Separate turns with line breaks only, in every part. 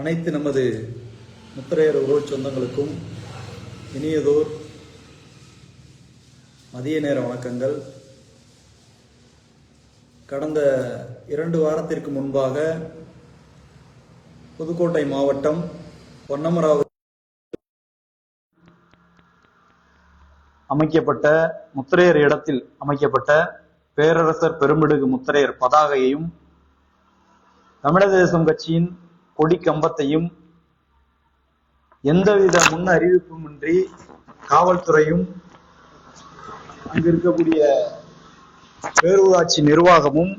அனைத்து நமது முத்திரையர் உறவு சொந்தங்களுக்கும் இனியதோர் மதிய நேர வணக்கங்கள். கடந்த இரண்டு வாரத்திற்கு முன்பாக புதுக்கோட்டை மாவட்டம் பொன்னமராவதி அமைக்கப்பட்ட முத்திரையர் இடத்தில் அமைக்கப்பட்ட பேரரசர் பெருமிடுகு முத்திரையர் பதாகையையும் தமிழக தேசம் கட்சியின் கொடி கம்பத்தையும் எந்தவித முன் அறிவிப்புமின்றி காவல்துறையும் அங்கு இருக்கக்கூடிய பேரூராட்சி நிர்வாகமும்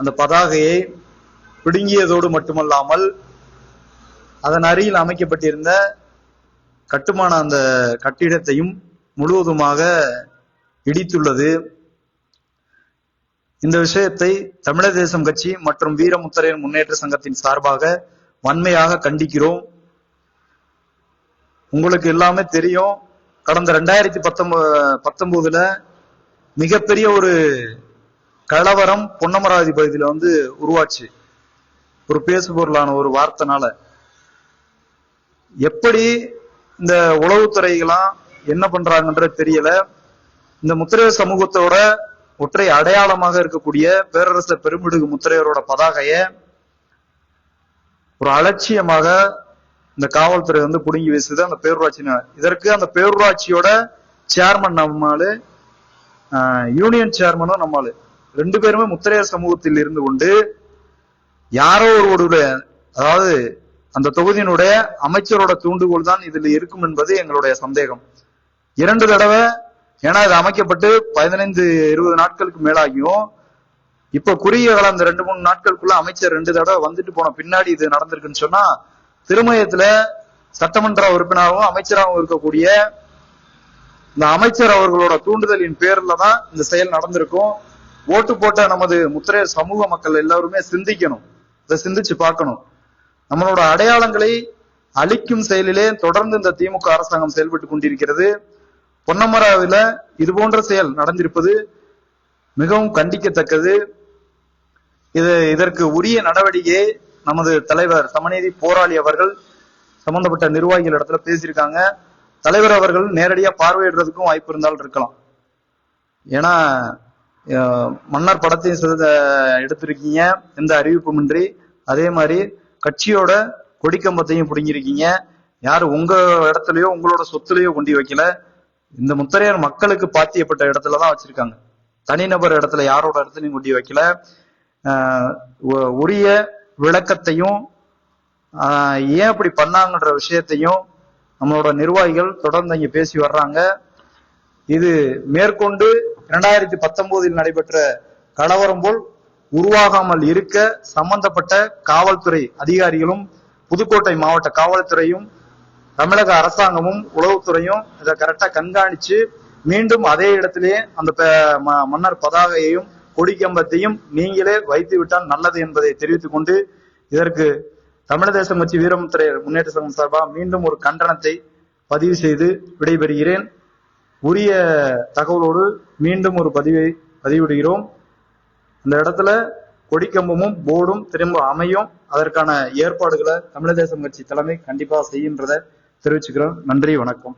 அந்த பதாகையை பிடுங்கியதோடு மட்டுமல்லாமல் அதன் அருகில் அமைக்கப்பட்டிருந்த கட்டுமான அந்த கட்டிடத்தையும் முழுவதுமாக இடித்துள்ளது. இந்த விஷயத்தை தமிழக தேசம் கட்சி மற்றும் வீரமுத்தரையர் முன்னேற்ற சங்கத்தின் சார்பாக வன்மையாக கண்டிக்கிறோம். உங்களுக்கு எல்லாமே தெரியும். கடந்த ரெண்டாயிரத்தி பத்தொன்பது பத்தொன்பதுல மிகப்பெரிய ஒரு கலவரம் பொன்னமராவதி பகுதியில வந்து உருவாச்சு. ஒரு பேசு பொருளான ஒரு வார்த்தைனால. எப்படி இந்த உளவுத்துறைகளாம் என்ன பண்றாங்கன்றது தெரியல. இந்த முத்திரை சமூகத்தோட ஒற்றை அடையாளமாக இருக்கக்கூடிய பேரரசர் பெருமிடுகு முத்திரையரோட பதாகைய ஒரு அலட்சியமாக இந்த காவல்துறை வந்து புடுங்கி வீசுது. அந்த பேரூராட்சி இதற்கு அந்த பேரூராட்சியோட சேர்மன் நம்மளு ஆஹ், யூனியன் சேர்மனும் நம்மளு ரெண்டு பேருமே முத்திரையர் சமூகத்தில் இருந்து கொண்டு யாரோ ஒருவருடைய அதாவது அந்த தொகுதியினுடைய அமைச்சரோட தூண்டுகோல் தான் இதில் இருக்கும் என்பது எங்களுடைய சந்தேகம். இரண்டு தடவை ஏன்னா இது அமைக்கப்பட்டு பதினைந்து இருபது நாட்களுக்கு மேலாகியும். இப்ப குறுகிய காலம் இந்த ரெண்டு மூணு நாட்களுக்குள்ள அமைச்சர் ரெண்டு தடவை வந்துட்டு போன பின்னாடி இது நடந்திருக்குன்னு சொன்னா திருமயத்துல சட்டமன்ற உறுப்பினராகவும் அமைச்சராகவும் இருக்கக்கூடிய இந்த அமைச்சர் அவர்களோட தூண்டுதலின் பேர்ல தான் இந்த செயல் நடந்திருக்கும். ஓட்டு போட்ட நமது முத்திரைய சமூக மக்கள் எல்லாருமே சிந்திக்கணும். இதை சிந்திச்சு பார்க்கணும். நம்மளோட அடையாளங்களை அழிக்கும் செயலிலே தொடர்ந்து இந்த திமுக அரசாங்கம் செயல்பட்டு கொண்டிருக்கிறது. பொன்னமராவில இது போன்ற செயல் நடந்திருப்பது மிகவும் கண்டிக்கத்தக்கது. இது இதற்கு உரிய நடவடிக்கையை நமது தலைவர் சமநீதி போராளி அவர்கள் சம்பந்தப்பட்ட நிர்வாகிகள் இடத்துல பேசியிருக்காங்க. தலைவர் அவர்கள் நேரடியா பார்வையிடுறதுக்கும் வாய்ப்பு இருந்தாலும் இருக்கலாம். ஏன்னா மன்னர் படத்தையும் சிறிது எடுத்திருக்கீங்க. எந்த அறிவிப்புமின்றி. அதே மாதிரி கட்சியோட கொடிக்கம்பத்தையும் பிடுங்கிருக்கீங்க யார் உங்க இடத்துலயோ உங்களோட சொத்துலயோ கொண்டு வைக்கல. இந்த முத்தரையர் மக்களுக்கு பாத்தியப்பட்ட இடத்துல தான் வச்சிருக்காங்க. தனிநபர் இடத்துல யாரோட இடத்துலையும் கொண்டு வைக்கல. உரிய விளக்கத்தையும் ஆஹ் ஏன் அப்படி பண்ணாங்கன்ற விஷயத்தையும் நம்மளோட நிர்வாகிகள் தொடர்ந்து இங்க பேசி வர்றாங்க. இது மேற்கொண்டு இரண்டாயிரத்தி பத்தொன்பதில் நடைபெற்ற கலவரம் போல் உருவாகாமல் இருக்க சம்பந்தப்பட்ட காவல்துறை அதிகாரிகளும் புதுக்கோட்டை மாவட்ட காவல்துறையும் தமிழக அரசாங்கமும் உளவுத்துறையும் இதை கரெக்டா கண்காணிச்சு மீண்டும் அதே இடத்திலேயே அந்த ம- மன்னர் பதாகையையும் கொடிக்கம்பத்தையும் நீங்களே வைத்து விட்டால் நல்லது என்பதை தெரிவித்துக் கொண்டு இதற்கு தமிழ தேசம் கட்சி வீரமுத்திரை முன்னேற்ற சங்கம் சார்பாக மீண்டும் ஒரு கண்டனத்தை பதிவு செய்து விடைபெறுகிறேன். உரிய தகவலோடு மீண்டும் ஒரு பதிவை பதிவிடுகிறோம். அந்த இடத்துல கொடிக்கம்பமும் போர்டும் திரும்ப அமையும். அதற்கான ஏற்பாடுகளை தமிழ தேசம் கட்சி தலைமை கண்டிப்பா செய்கின்றத தெரிவிச்சுக்கிறோம். நன்றி வணக்கம்.